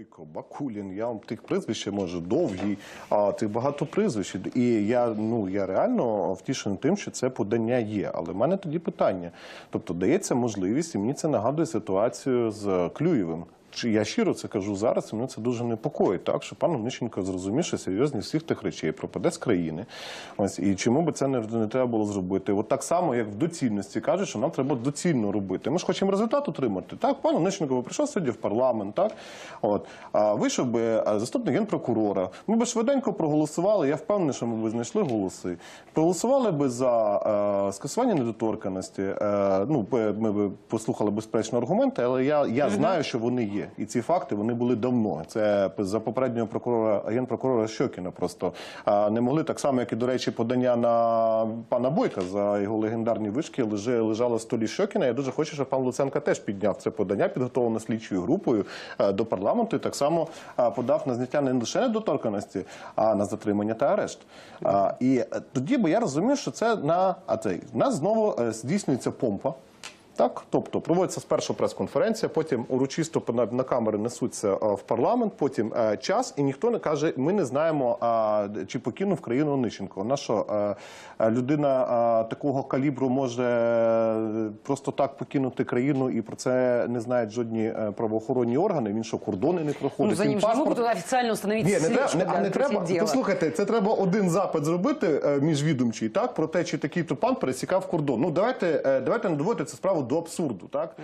Бойко, Бакулін, я вам тих прізвищ може довгі, а тих багато прізвищ. І я ну я реально втішений тим, що це подання є. Але в мене тоді питання: тобто дається можливість, і мені це нагадує ситуацію з Клюєвим. Чи я щиро це кажу зараз, і мене це дуже непокоїть, так що пан Онищенко зрозумів, що серйозність всіх тих речей пропаде з країни. Ось і чому би це не, не треба було зробити? От так само, як в доцільності кажуть, що нам треба доцільно робити. Ми ж хочемо результат отримати. Так, пан Онищенко би прийшов сьогодні в парламент, так от а вийшов би заступник генпрокурора. Ми би швиденько проголосували. Я впевнений, що ми б знайшли голоси. Проголосували би за е, скасування недоторканості. Е, ну, ми б послухали безпечно аргументи, але я, я знаю, що вони є. І ці факти вони були давно. Це за попереднього прокурора, генпрокурора Щокіна просто не могли так само, як і до речі, подання на пана Бойка за його легендарні вишки лежало в столі Щокіна. Я дуже хочу, щоб пан Луценко теж підняв це подання, підготовлене слідчою групою е, до парламенту. І так само подав на зняття не лише недоторканості, а на затримання та арешт. І е, тоді би я розумів, що це на а це нас знову е, здійснюється помпа. Так, тобто проводиться спершу прес-конференція, потім урочисто на, камери несуться е, в парламент, потім е, час, і ніхто не каже, ми не знаємо, чи покинув країну Онищенко. Вона що е, людина такого калібру може просто так покинути країну, і про це не знають жодні правоохоронні органи. Він що кордони не проходить. Ну, за ним паспорт- могут официально установить ні, не не, а не треба. дела. Послухайте, це треба один запит зробити міжвідомчий, так про те, чи такий то пан пересікав кордон. Ну давайте, давайте не доводити цю справу до абсурду, так.